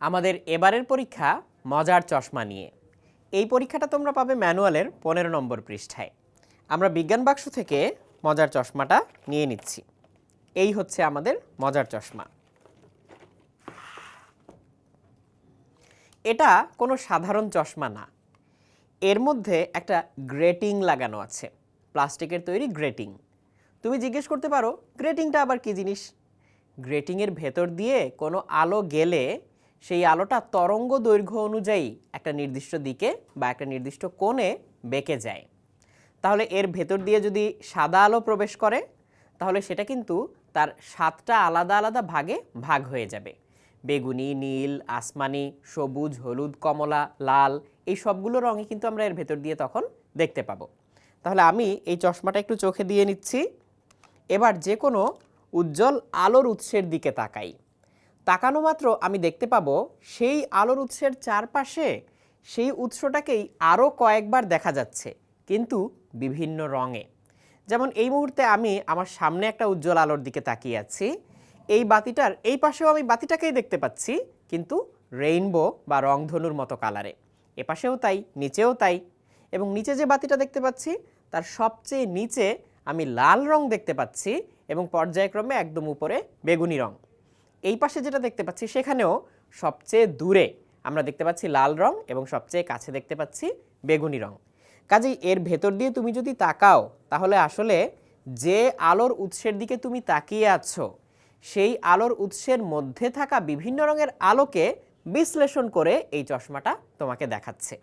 আমাদের এবারের পরীক্ষা মজার চশমা নিয়ে। এই পরীক্ষাটা তোমরা পাবে ম্যানুয়ালের পনেরো নম্বর পৃষ্ঠায়। আমরা বিজ্ঞান বাক্স থেকে মজার চশমাটা নিয়ে নিচ্ছি। এই হচ্ছে আমাদের মজার চশমা। এটা কোনো সাধারণ চশমা না। এর মধ্যে একটা গ্রেটিং লাগানো আছে। প্লাস্টিকের তৈরি গ্রেটিং। তুমি জিজ্ঞেস করতে পারো, গ্রেটিংটা আবার কি জিনিস? গ্রেটিংয়ের ভেতর দিয়ে কোনো আলো গেলে সেই আলোটা তরঙ্গ দৈর্ঘ্য অনুযায়ী একটা নির্দিষ্ট দিকে বা একটা নির্দিষ্ট কোণে বেঁকে যায়। তাহলে এর ভেতর দিয়ে যদি সাদা আলো প্রবেশ করে, তাহলে সেটা কিন্তু তার সাতটা আলাদা আলাদা ভাগে ভাগ হয়ে যাবে। বেগুনি, নীল, আসমানি, সবুজ, হলুদ, কমলা, লাল, এই সবগুলো রঙে কিন্তু আমরা এর ভেতর দিয়ে তখন দেখতে পাবো। তাহলে আমি এই চশমাটা একটু চোখে দিয়ে নিচ্ছি। এবার যে কোনো উজ্জ্বল আলোর উৎসের দিকে তাকাই। তাকানো মাত্র আমি দেখতে পাবো, সেই আলোর উৎসের চারপাশে সেই উৎসটাকেই আরও কয়েকবার দেখা যাচ্ছে, কিন্তু বিভিন্ন রঙে। যেমন এই মুহূর্তে আমি আমার সামনে একটা উজ্জ্বল আলোর দিকে তাকিয়ে আছি। এই বাতিটার এই পাশেও আমি বাতিটাকেই দেখতে পাচ্ছি, কিন্তু রেইনবো বা রংধনুর মতো কালারে। এপাশেও তাই, নিচেও তাই এবং নিচে যে বাতিটা দেখতে পাচ্ছি, তার সবচেয়ে নিচে আমি লাল রং দেখতে পাচ্ছি এবং পর্যায়ক্রমে একদম উপরে বেগুনি রং। এই পাশে যেটা দেখতে পাচ্ছি, সেখানেও সবচেয়ে দূরে আমরা দেখতে পাচ্ছি লাল রং এবং সবচেয়ে কাছে দেখতে পাচ্ছি বেগুনি রং। কাজেই এর ভেতর দিয়ে তুমি যদি তাকাও, তাহলে আসলে যে আলোর উৎসের দিকে তুমি তাকিয়ে আছো, সেই আলোর উৎসের মধ্যে থাকা বিভিন্ন রঙের আলোকে বিশ্লেষণ করে এই চশমাটা তোমাকে দেখাচ্ছে।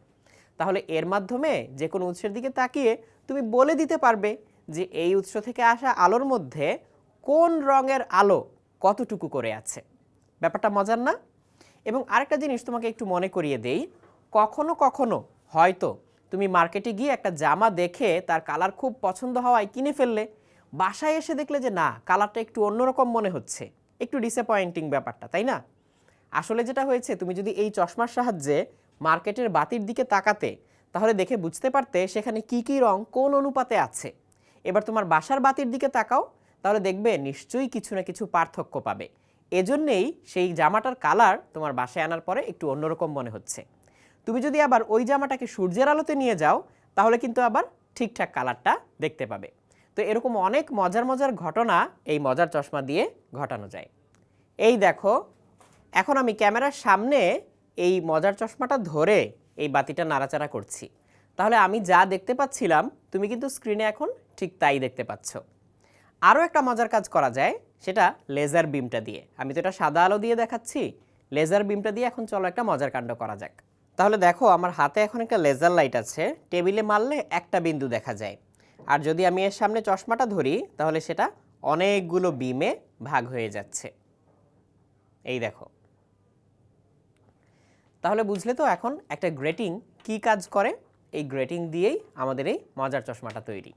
তাহলে এর মাধ্যমে যে কোনো উৎসের দিকে তাকিয়ে তুমি বলে দিতে পারবে যে এই উৎস থেকে আসা আলোর মধ্যে কোন রঙের আলো কতটুকু করে আছে? ব্যাপারটা মজার না? এবং আরেকটা জিনিস তোমাকে একটু মনে করিয়ে দেই, কখনো কখনো হয়তো তুমি মার্কেটে গিয়ে একটা জামা দেখে তার কালার খুব পছন্দ হওয়ায় কিনে ফেললে, বাসায় এসে দেখলে যে না, কালারটা একটু অন্যরকম মনে হচ্ছে। একটু ডিসঅ্যাপয়েন্টিং ব্যাপারটা, তাই না? আসলে যেটা হয়েছে, তুমি যদি এই চশমার সাহায্যে মার্কেটের বাতির দিকে তাকাতে, তাহলে দেখে বুঝতে পারতে সেখানে কি কি রং কোন অনুপাতে আছে। এবার তোমার বাসার বাতির দিকে তাকাও তাহলে দেখবে নিশ্চয়ই কিছু না কিছু পার্থক্য পাবে। এজন্যেই সেই জামাটার কালার তোমার বাসায় আনার পরে একটু অন্যরকম মনে হচ্ছে। তুমি যদি আবার ওই জামাটাকে সূর্যের আলোতে নিয়ে যাও, তাহলে কিন্তু আবার ঠিকঠাক কালারটা দেখতে পাবে। তো এরকম অনেক মজার মজার ঘটনা এই মজার চশমা দিয়ে ঘটানো যায়। এই দেখো, এখন আমি ক্যামেরার সামনে এই মজার চশমাটা ধরে এই বাতিটা নাড়াচাড়া করছি। তাহলে আমি যা দেখতে পাচ্ছিলাম, তুমি কিন্তু স্ক্রিনে এখন ঠিক তাই দেখতে পাচ্ছ। আরও একটা মজার কাজ করা যায়, সেটা লেজার বিমটা দিয়ে। আমি তো এটা সাদা আলো দিয়ে দেখাচ্ছি লেজার বিমটা দিয়ে এখন চলো একটা মজার কাণ্ড করা যাক। তাহলে দেখো, আমার হাতে এখন একটা লেজার লাইট আছে, টেবিলে মারলে একটা বিন্দু দেখা যায়। আর যদি আমি এর সামনে চশমাটা ধরি, তাহলে সেটা অনেকগুলো বিমে ভাগ হয়ে যাচ্ছে। এই দেখো। তাহলে বুঝলে তো এখন একটা গ্রেটিং কি কাজ করে? এই গ্রেটিং দিয়েই আমাদের এই মজার চশমাটা তৈরি।